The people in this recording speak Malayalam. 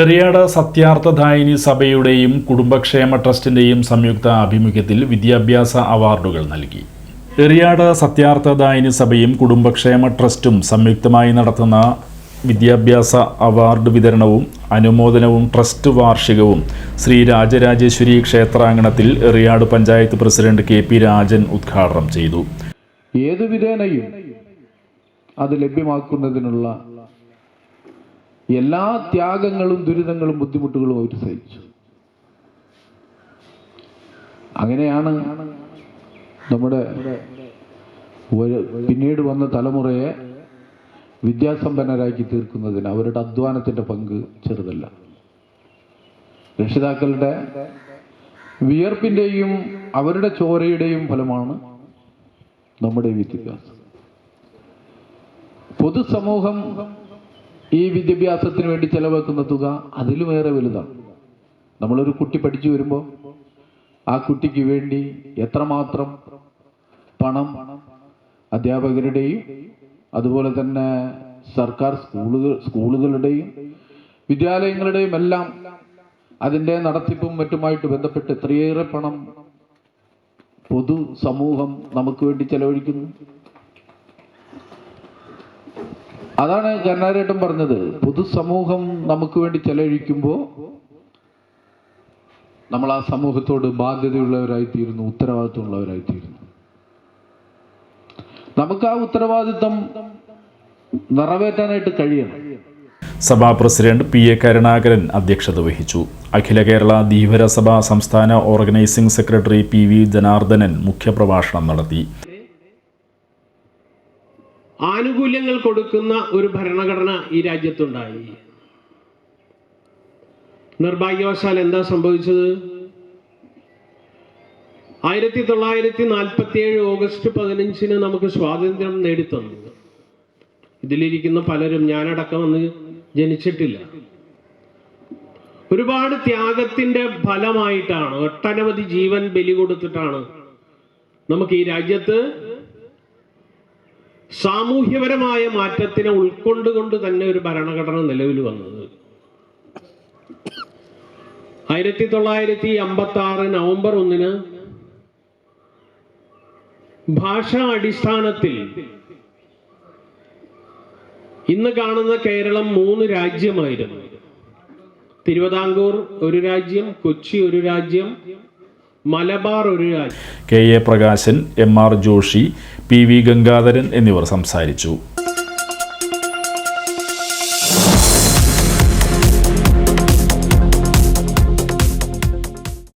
എറിയാട് സത്യാർത്ഥദായിനി സഭയുടെയും കുടുംബക്ഷേമ ട്രസ്റ്റിന്റെയും സംയുക്ത ആഭിമുഖ്യത്തിൽ വിദ്യാഭ്യാസ അവാർഡുകൾ നൽകി. പെരിയാട് സത്യാർത്ഥദായിനി സഭയും കുടുംബക്ഷേമ ട്രസ്റ്റും സംയുക്തമായി നടത്തുന്ന വിദ്യാഭ്യാസ അവാർഡ് വിതരണവും അനുമോദനവും ട്രസ്റ്റ് വാർഷികവും Shri Rajarajeshwari ക്ഷേത്രാങ്കണത്തിൽ Eriyad panchayat president K P Rajan ഉദ്ഘാടനം ചെയ്തു. ഏത് വിധേനയും അത് ലഭ്യമാക്കുന്നതിനുള്ള എല്ലാ ത്യാഗങ്ങളും ദുരിതങ്ങളും ബുദ്ധിമുട്ടുകളും അവർ സഹിച്ചു. അങ്ങനെയാണ് നമ്മുടെ പിന്നീട് വന്ന തലമുറയെ വിദ്യാസമ്പന്നരാക്കി തീർക്കുന്നതിന് അവരുടെ അധ്വാനത്തിന്റെ പങ്ക് ചെറുതല്ല. രക്ഷിതാക്കളുടെ വിയർപ്പിന്റെയും അവരുടെ ചോരയുടെയും ഫലമാണ് നമ്മുടെ വിദ്യാഭ്യാസം. പൊതുസമൂഹം ഈ വിദ്യാഭ്യാസത്തിന് വേണ്ടി ചെലവാക്കുന്ന തുക അതിലുമേറെ വലുതാണ്. നമ്മളൊരു കുട്ടി പഠിച്ചു വരുമ്പോൾ ആ കുട്ടിക്ക് വേണ്ടി എത്രമാത്രം പണം അധ്യാപകരുടെയും അതുപോലെ തന്നെ സർക്കാർ സ്കൂളുകൾ സ്കൂളുകളുടെയും വിദ്യാലയങ്ങളുടെയും എല്ലാം അതിന്റെ നടത്തിപ്പും മറ്റുമായിട്ട് ബന്ധപ്പെട്ട് എത്രയേറെ പണം പൊതു സമൂഹം നമുക്ക് വേണ്ടി ചെലവഴിക്കുന്നു. അതാണ് കരുണാരേട്ടൻ പറഞ്ഞത്. പൊതുസമൂഹം നമുക്ക് വേണ്ടി ചെലവഴിക്കുമ്പോൾ നമ്മൾ ആ സമൂഹത്തോട് ബാധ്യതയുള്ളവരായിത്തീരുന്നു ഉത്തരവാദിത്വമുള്ളവരായിത്തീരുന്നു. നമുക്ക് ആ ഉത്തരവാദിത്വം നിറവേറ്റാനായിട്ട് കഴിയണം. സഭാ പ്രസിഡന്റ് പി എ കരുണാകരൻ അധ്യക്ഷത വഹിച്ചു. അഖില കേരള ധീവരസഭ സംസ്ഥാന organising secretary P V Janardhanan മുഖ്യപ്രഭാഷണം നടത്തി. ആനുകൂല്യങ്ങൾ കൊടുക്കുന്ന ഒരു ഭരണഘടന ഈ രാജ്യത്തുണ്ടായി. നിർഭാഗ്യവശാൽ എന്താ സംഭവിച്ചത്? ആയിരത്തി തൊള്ളായിരത്തി നാൽപ്പത്തി ഏഴ് ഓഗസ്റ്റ് പതിനഞ്ചിന് നമുക്ക് സ്വാതന്ത്ര്യം നേടിത്തന്നു. ഇതിലിരിക്കുന്ന പലരും ഞാനടക്കം അന്ന് ജനിച്ചിട്ടില്ല. ഒരുപാട് ത്യാഗത്തിന്റെ ഫലമായിട്ടാണ് ഒട്ടനവധി ജീവൻ ബലി കൊടുത്തിട്ടാണ് നമുക്ക് ഈ രാജ്യത്ത് സാമൂഹ്യപരമായ മാറ്റത്തിനെ ഉൾക്കൊണ്ടുകൊണ്ട് തന്നെ ഒരു ഭരണഘടന നിലവിൽ വന്നത്. ആയിരത്തി തൊള്ളായിരത്തി അമ്പത്തി ആറ് നവംബർ ഒന്നിന് ഭാഷാ അടിസ്ഥാനത്തിൽ ഇന്ന് കാണുന്ന കേരളം മൂന്ന് രാജ്യമായിരുന്നു. തിരുവിതാംകൂർ ഒരു രാജ്യം കൊച്ചി ഒരു രാജ്യം മലബാർ ഒരു K A Prakashan M R Joshi P V Gangadharan എന്നിവർ സംസാരിച്ചു.